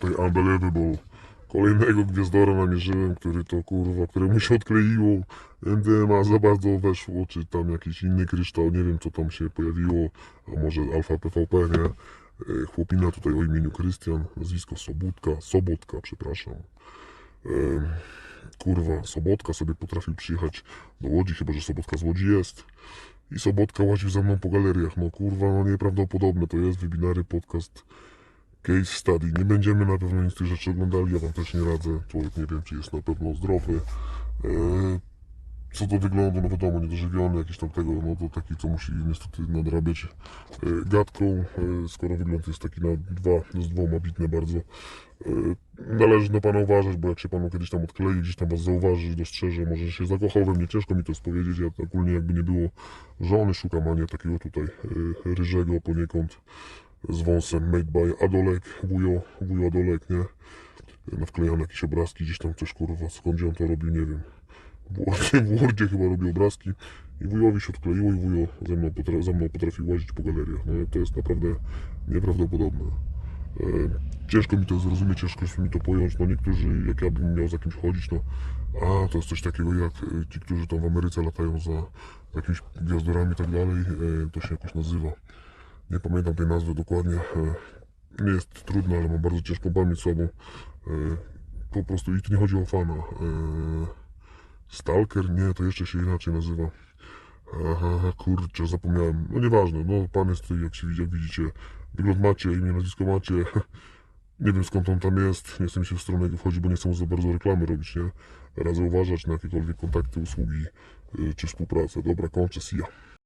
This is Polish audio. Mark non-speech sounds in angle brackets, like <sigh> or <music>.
tutaj Unbelievable. Kolejnego gwiazdora namierzyłem, który to kurwa, któremu się odkleiło. MDMA za bardzo weszło, czy tam jakiś inny kryształ, nie wiem co tam się pojawiło, a może Alfa PVP, nie? E, Chłopina tutaj o imieniu Krystian, nazwisko Sobutka, Sobotka, przepraszam. E, kurwa, Sobotka sobie potrafił przyjechać do Łodzi, chyba że Sobotka z Łodzi jest. I Sobotka łaził za mną po galeriach. No kurwa, no nieprawdopodobne to jest. Webinary, podcast, case study. Nie będziemy na pewno nic z tych rzeczy oglądali. Ja wam też nie radzę. Człowiek nie wiem, czy jest na pewno zdrowy. Eee, co do wyglądu, no wiadomo, niedożywiony, jakiś tam tego, no to taki, co musi niestety nadrabiać e, gadką, e, skoro wygląd jest taki na dwa, z dwoma bitne bardzo. E, należy na Pana uważać, bo jak się Panu kiedyś tam odklei, gdzieś tam Was zauważy, dostrzeże, może się zakochał we mnie, ciężko mi to spowiedzieć, ja ogólnie jakby nie było żony szukam, a nie takiego tutaj e, ryżego poniekąd z wąsem made by Adolek, wujo, wujo Adolek, nie? Nawklejane jakieś obrazki, gdzieś tam coś kurwa, skąd on to robił, nie wiem. W Wordzie, chyba robił obrazki i wujowi się odkleiło i wujo ze mną, potra- za mną potrafił łazić po galeriach. No, to jest naprawdę nieprawdopodobne. E, ciężko mi to zrozumieć, ciężko mi to pojąć. No niektórzy, jak ja bym miał za kimś chodzić, no a to jest coś takiego jak e, ci, którzy tam w Ameryce latają za jakimiś gwiazdorami i tak dalej, e, to się jakoś nazywa. Nie pamiętam tej nazwy dokładnie. E, nie jest trudno, ale mam bardzo ciężką pamięć słabą. E, po prostu i tu nie chodzi o fana. E, Stalker? Nie, to jeszcze się inaczej nazywa. Aha, kurczę, zapomniałem. No nieważne, no pan jest tutaj, jak się jak widzicie. Wygląd macie, imię, nazwisko macie. <laughs> Nie wiem skąd on tam jest, nie chcę mi się w stronę jego wchodzić, bo nie chcę za bardzo reklamy robić, nie? Radzę uważać na jakiekolwiek kontakty, usługi czy współpracę. Dobra, kończę, ya.